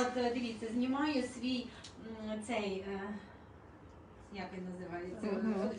От е, дивіться, знімаю свій цей. е, Як він називається?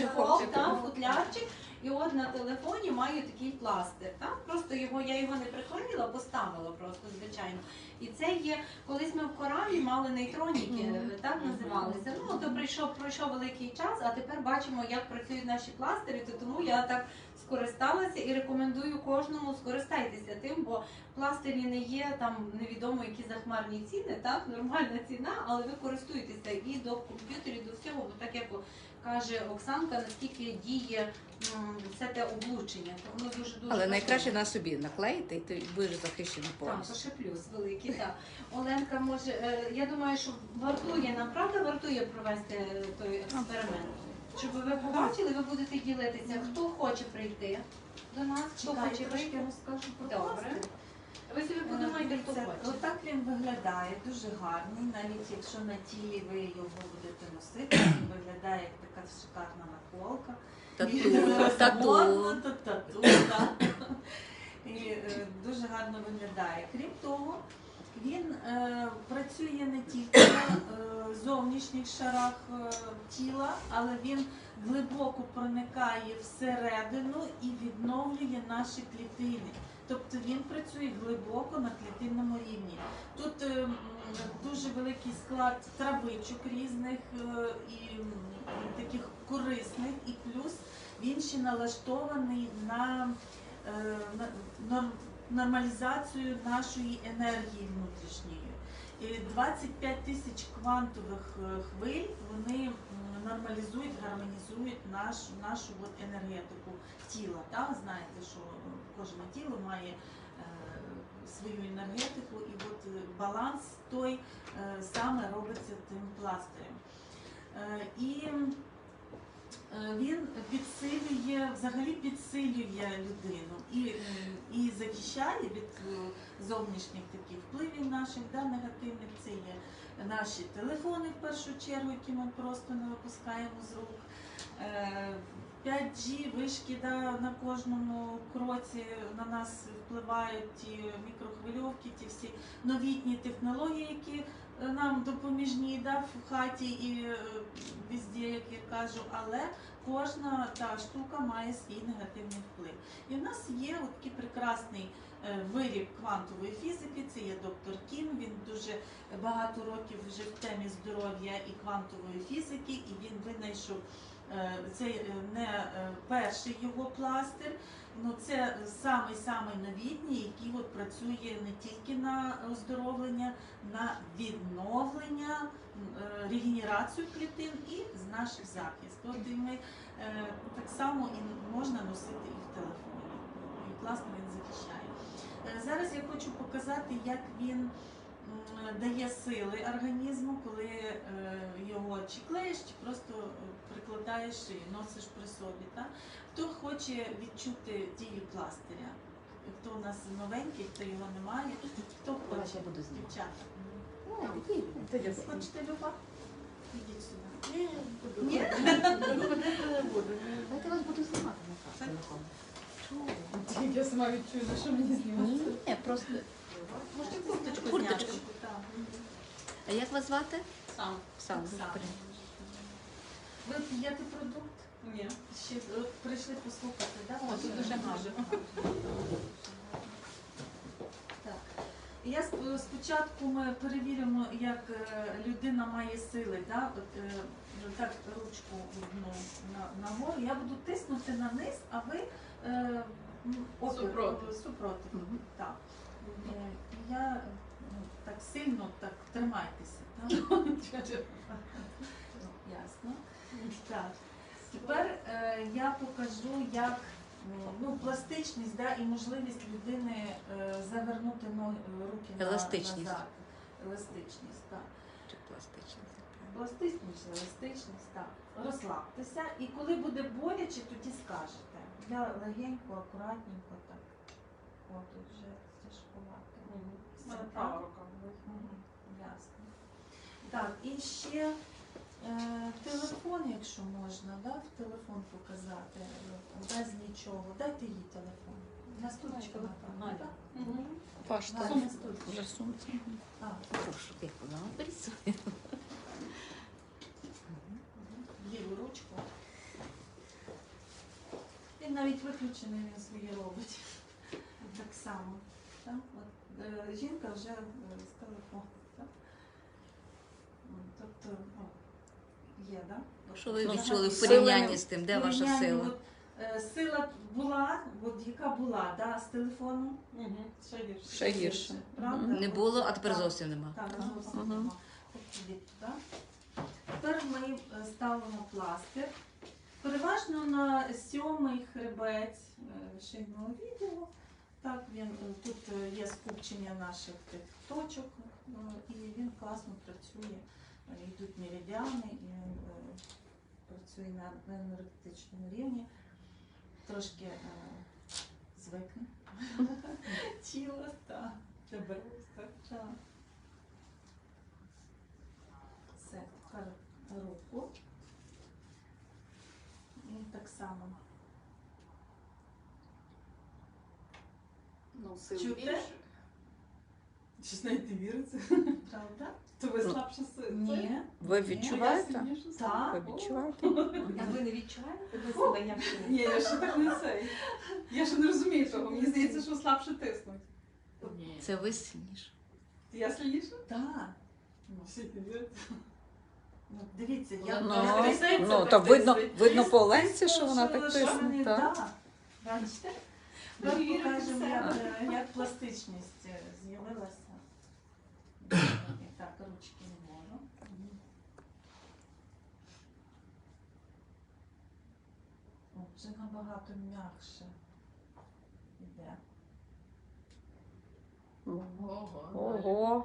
Чехол, футлярчик. І от на телефоні маю такий пластир. Просто його, я його не приклеїла, поставила просто, звичайно. І це є, колись ми в коралі мали нейтроніки, Мгм. так називалися. Ну, то прийшов, пройшов великий час, а тепер бачимо, як працюють наші пластирі, то тому я так скористалася і рекомендую кожному скористайтеся тим, бо пластирі не є там невідомо які захмарні ціни, так нормальна ціна, але ви користуєтеся і до комп'ютерів, до всього, бо так як каже Оксанка, наскільки діє все те облучення, то воно дуже дуже Але найкраще на собі наклеїти, і ти будеш захищена Так, то повністю. ще плюс великий, так. Оленка може, е, я думаю, що вартує, нам правда вартує провести е, той експеримент. Щоб ви побачили, ви будете ділитися, хто хоче прийти до нас, хто Чекай, хоче я трошки прийти. розкажу про Добре. Ви собі подумайте, хто хоче. Отак він виглядає, дуже гарний. Навіть якщо на тілі ви його будете носити, він виглядає як така шикарна наколка. Тату, Модно, тату. тату, так. І е, дуже гарно виглядає. Крім того, він е, працює не тільки на е, зовнішніх шарах е, тіла, але він глибоко проникає всередину і відновлює наші клітини. Тобто він працює глибоко на клітинному рівні. Тут е, дуже великий склад травичок різних е, і таких корисних, і плюс він ще налаштований на, е, на нормалізацію нашої енергії внутрішньої. І 25 тисяч квантових е, хвиль вони нормалізують, гармонізують наш, нашу от енергетику тіла. Та? Знаєте, що кожне тіло має е, свою енергетику, і от баланс той е, саме робиться тим пластирем. Е, і він підсилює, взагалі підсилює людину і, е, і захищає від е, зовнішніх таких впливів наших да, негативних. Це є наші телефони в першу чергу, які ми просто не випускаємо з рук. Е, 5G вишки да, на кожному кроці на нас впливають ті мікрохвильовки, ті всі новітні технології, які е, нам допоміжні да, в хаті і е, везде, як я кажу, але кожна та штука має свій негативний вплив. І в нас є такий прекрасний е, виріб квантової фізики, це є доктор Кім. Він дуже багато років вже в темі здоров'я і квантової фізики, і він винайшов це е, не е, перший його пластир. Ну, це самий самий новітній, який от працює не тільки на оздоровлення, на відновлення, е, регенерацію клітин і з наших захист. От і ми е, так само і можна носити і в телефоні. І класно він захищає. Е, Зараз я хочу показати, як він дає сили організму, коли е, його чи клеїш, чи просто е, прикладаєш і носиш при собі. Та? Хто хоче відчути дію пластиря? Хто у нас новенький, хто його не має, хто хоче? буду. Дівчата. Хочете Люба? Ідіть сюди. Ні? Давайте вас буду знімати на телефон. Я сама відчую, за що мені знімати. Ні, просто. Можете курточку Курточку. зняти? Так. А як вас звати? Сам. Оксана. Оксана. Ви п'єте продукт? Ні. Ще от прийшли послухати, да? О, тут дуже гарно. Так. Я сп- спочатку ми перевіримо, як е, людина має сили. Да? От, е, так ручку одну на, нагору. Я буду тиснути на низ, а ви е, опір, Супротив. е, супротив. Мгм. Так. Е, я ну, так сильно так тримайтеся. Так? Ну, Ясно. Так. Тепер е, я покажу, як ну, пластичність да, і можливість людини е, завернути ноги, руки на- Еластичність. назад. Еластичність, так. Чи пластичний? Пластичність, еластичність, так. Розслабтеся. І коли буде боляче, тоді скажете. Я легенько, акуратненько так. О, тут вже тяжкувато. Все, так? Мгм, Ясно. Так, і ще е, телефон, якщо можна, да, в телефон показати, е, без нічого. Дайте їй телефон. На стульчику, напевно, Галя. так? Вже сумці. А. Прошу, як вона працює. ліву ручку. Він навіть виключений він своє робить. Так само. Так? От, е, жінка вже е, з телефону. Так? Тобто, о, є, так? Що ви Тобто, відчули в порівнянні з тим? Де ваша порівнянні, сила? от, е, Сила була, от яка була, да, з телефону. Ще гірше. Ще гірше. Правда? Не От, було, а тепер так. зовсім нема. Так, зовсім Мгм. нема. Да? Тепер ми е, ставимо пластир. Переважно на сьомий хребець е, шийного відділу. Так, він, е, тут е, є скупчення наших тих точок, і він класно працює. Йдуть меридіани, і він працює на енергетичному рівні. Трошки е, звикне тіло, так. Тебе. Все, тепер руку. Само. Ну, сил Чути? більше. Щось навіть не віриться. Правда? То ви слабша сила. Ні. Ви відчуваєте? Так. Ви відчуваєте? А ви не відчуваєте ви себе як Ні, я ще так не цей. Я ще не розумію того. Мені здається, що слабше тиснуть. Це ви сильніше. Я сильніша? Так. Ну, всі не вірите. Ну, дивіться, я Ну, трясеться, ну, так то видно, видно по Оленці, що вона так що тисне. вони- так. да. Бачите? Ми Ми покажемо, себе. як, е, як пластичність е, з'явилася. Так, ручки не можу. О, Вже набагато м'якше йде. Ого. Ого.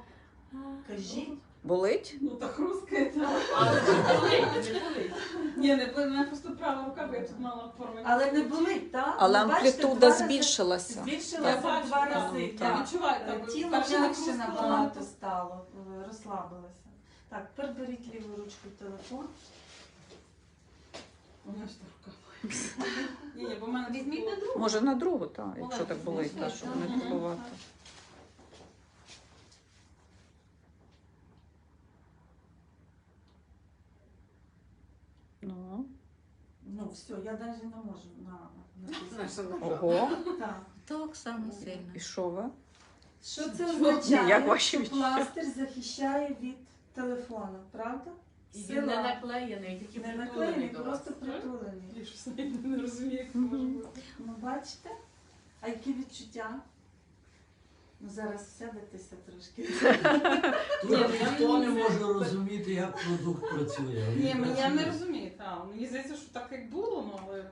Кажіть, Болить? Ну так хрускає, так. Але не болить, не болить. Ні, не болить, мене просто права рука, бо я тут мала форму. але не болить, так? Але Ну, бачите, амплітуда два рази збільшилася. Збільшилася два рази. Я так. відчуваю, так. Тіло перше м'якше набагато стало, е, розслабилося. Так, тепер беріть ліву ручку телефон. Вона ж та рука. Ні, ні, бо в мене Візьміть на другу. Може на другу, так, якщо так болить, щоб не Мгм. турбувати. Ну, Ну, все, я навіть не можу на, натиснути. ого. Так. Так само сильно. І що ви? Що це як означає? ваші Що відчуття? пластир захищає від телефону, правда? І він не наклеєний, тільки не наклеєний, просто притулений. Я щось навіть не розумію, як це може бути. Ну, бачите? А які відчуття? Ну, зараз сядетеся трошки. Ні, Тут ну, я ніхто не може розуміти, як продукт працює. Ні, мені я не працює. Розумію. Мені здається, що так як було, ну, але...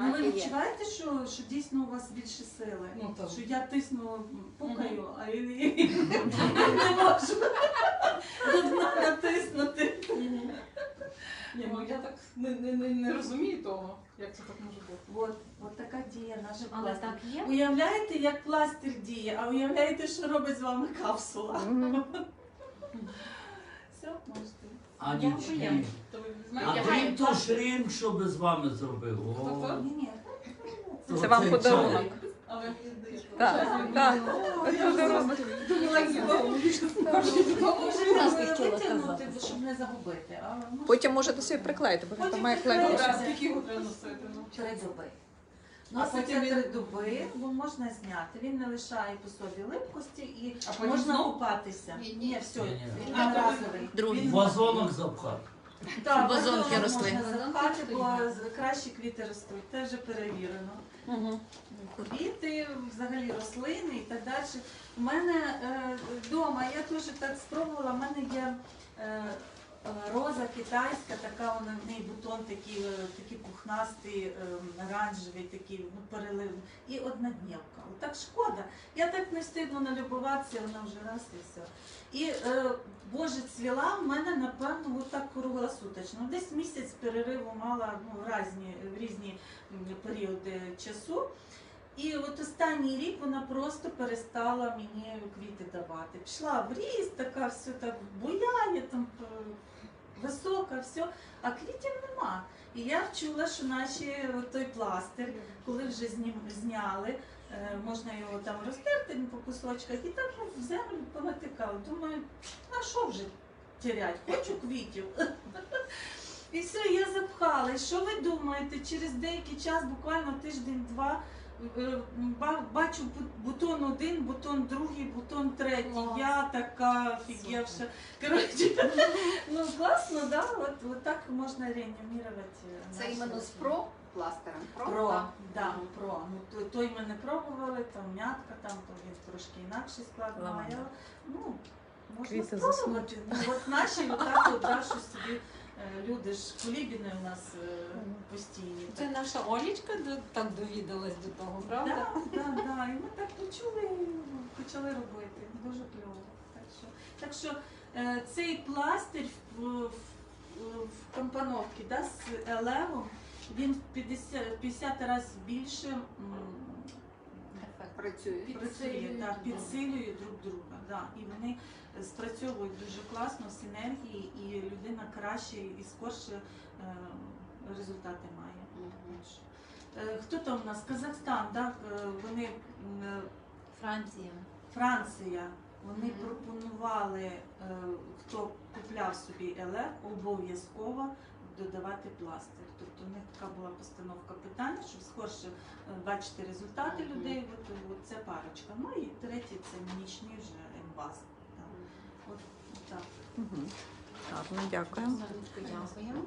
Ну, ви відчуваєте, що, що дійсно у вас більше сили? Ну, так. Що я тисну, пукаю, а я не можу натиснути. Ні, ну я так не, не, не, не розумію того, як це так може бути. От, от така дія наша Але пластир. так є. Уявляєте, як пластир діє, а уявляєте, що робить з вами капсула. Все, можете. А Я То ви А крім то шрінк, що би з вами зробив. О, Ні, ні. то Це вам подарунок. чай. Так, так. Це подарунок. Може Раз ви не хотіла витягнути, бо щоб не загубити. а можете Потім можете собі приклеїти, бо він там має приклеїш. клеймо. Добре, скільки його треба носити? Ну, Три доби. А Носиться потім він- три доби, бо можна зняти. Він не лишає по собі липкості і А потім можна знову? купатися. Ні, Ні, все, Ні, ні. він А, одноразовий. Другий. Вазонок запхати. Так, Вазонки вазонок росли. Можна запхати, бо з- кращі квіти ростуть. Це вже перевірено. Мгм. Квіти, взагалі рослини і так далі. У мене вдома, я теж так спробувала, в мене є е, е, роза китайська, така вона в неї бутон такий, е, такий пухнастий, е, оранжевий, такий, ну, перелив. І однодневка. От Так шкода. Я так не встигну налюбуватися, вона вже раз і все. І е, Боже, цвіла в мене, напевно, так круглосуточно. Десь місяць перериву мала ну, в різні, в різні періоди часу. І от останній рік вона просто перестала мені квіти давати. Пішла в ріст, така все так буяє, там е, висока, все, а квітів нема. І я вчула, що наші той пластир, коли вже зняли, Е, Можна його там розтерти по кусочках і так в землю понатикали. Думаю, а що вже тірять? Хочу квітів. І все, я запхала. І що ви думаєте? Через деякий час, буквально тиждень-два, е, бачу бутон один, бутон другий, бутон третій. Клас. Я така офігевша. Коротше, ну класно, да? От, от так можна реанімувати. Це наші іменно з про пластером. Про, Про, так? да, про. Ну, то- той ми не пробували, там м'ятка, там то він трошки інакший склад має. Ну, можна Квіти спробувати. Ну, от наші отак от, да, щось собі, е, люди ж кулібіни у нас е, постійні. Це наша Олічка так довідалась до того, правда? Так, так, так. І ми так почули і почали робити. Дуже кльово. Так що, так що е, цей пластир в, в, в компоновці да, з елевом, він в 50, 50 разів більше Працює. працює, да, підсилює друг друга. Да. І вони спрацьовують дуже класно синергії, і людина краще і скорше е, результати має. Е, Хто там у нас? Казахстан, так? Е, Вони е, Франція. Франція. Вони пропонували, хто купляв собі ЛР, обов'язково додавати пластир. Тобто у них така була постановка питання, щоб скорше е, бачити результати людей. От, от це парочка. Ну і третє це нічні вже ембаз. Так. От так. Угу. Гарно, дякуємо. Дякуємо.